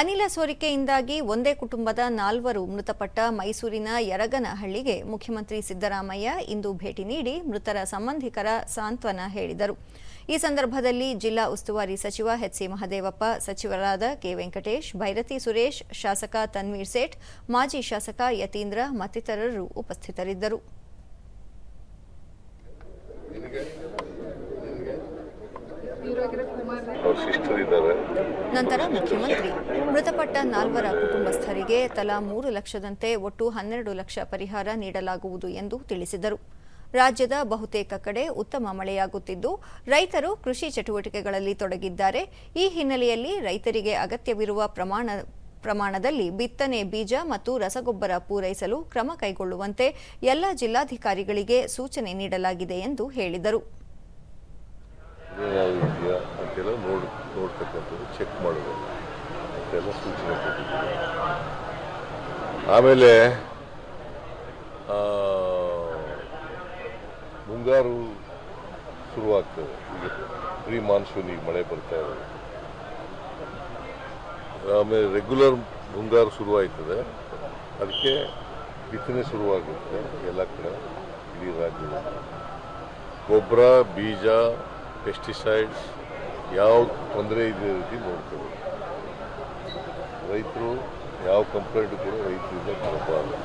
ಅನಿಲ ಸೋರಿಕೆಯಿಂದಾಗಿ ಒಂದೇ ಕುಟುಂಬದ ನಾಲ್ವರು ಮೃತಪಟ್ಟ ಮೈಸೂರಿನ ಯರಗನಹಳ್ಳಿಗೆ ಮುಖ್ಯಮಂತ್ರಿ ಸಿದ್ದರಾಮಯ್ಯ ಇಂದು ಭೇಟಿ ನೀಡಿ ಮೃತರ ಸಂಬಂಧಿಕರ ಸಾಂತ್ವನ ಹೇಳಿದರು. ಈ ಸಂದರ್ಭದಲ್ಲಿ ಜಿಲ್ಲಾ ಉಸ್ತುವಾರಿ ಸಚಿವ ಎಚ್ಸಿ ಮಹದೇವಪ್ಪ, ಸಚಿವರಾದ ಕೆ ವೆಂಕಟೇಶ್, ಭೈರತಿ ಸುರೇಶ್, ಶಾಸಕ ತನ್ವೀರ್ ಸೇಠ್, ಮಾಜಿ ಶಾಸಕ ಯತೀಂದ್ರ ಮತ್ತಿತರರು ಉಪಸ್ಥಿತರಿದ್ದರು. ಇದ್ದಾರೆ ನಂತರ ಮುಖ್ಯಮಂತ್ರಿ. ಮೃತಪಟ್ಟ ನಾಲ್ವರ ಕುಟುಂಬಸ್ಥರಿಗೆ ತಲಾ ಮೂರು ಲಕ್ಷದಂತೆ ಒಟ್ಟು ಹನ್ನೆರಡು ಲಕ್ಷ ಪರಿಹಾರ ನೀಡಲಾಗುವುದು ಎಂದು ತಿಳಿಸಿದರು. ರಾಜ್ಯದ ಬಹುತೇಕ ಕಡೆ ಉತ್ತಮ ಮಳೆಯಾಗುತ್ತಿದ್ದು, ರೈತರು ಕೃಷಿ ಚಟುವಟಿಕೆಗಳಲ್ಲಿ ತೊಡಗಿದ್ದಾರೆ. ಈ ಹಿನ್ನೆಲೆಯಲ್ಲಿ ರೈತರಿಗೆ ಅಗತ್ಯವಿರುವ ಪ್ರಮಾಣ, ಪ್ರಮಾಣದಲ್ಲಿ ಬಿತ್ತನೆ ಬೀಜ ಮತ್ತು ರಸಗೊಬ್ಬರ ಪೂರೈಸಲು ಕ್ರಮ ಕೈಗೊಳ್ಳುವಂತೆ ಎಲ್ಲ ಜಿಲ್ಲಾಧಿಕಾರಿಗಳಿಗೆ ಸೂಚನೆ ನೀಡಲಾಗಿದೆ ಎಂದು ಹೇಳಿದರು. ಚೆಕ್ ಮಾಡೋದು. ಅಂತೆಲ್ಲ ಸೂಚನೆ ಕೊಟ್ಟಿದ್ದೀವಿ. ಆಮೇಲೆ ಮುಂಗಾರು ಶುರುವಾಗ್ತದೆ. ಈಗ ಪ್ರೀ ಮಾನ್ಸೂನ್ ಈಗ ಮಳೆ ಬರ್ತಾ ಇರೋದು ಆಮೇಲೆ ರೆಗ್ಯುಲರ್ ಮುಂಗಾರು ಶುರುವಾಯ್ತದೆ. ಅದಕ್ಕೆ ಬಿತ್ತನೆ ಶುರುವಾಗುತ್ತೆ ಎಲ್ಲ ಕಡೆ ಇಡೀ ರಾಜ್ಯದಲ್ಲಿ. ಗೊಬ್ಬರ ಬೀಜ ಪೆಸ್ಟಿಸೈಡ್ಸ್ ಯಾವ ತೊಂದರೆ ಇದೆ ರೀತಿ ನೋಡ್ಕೋಬೇಕು ರೈತರು ಯಾವ ಕಂಪ್ಲೇಂಟ್ ಕೂಡ ರೈತರಿಂದ ಬರಬಾರದು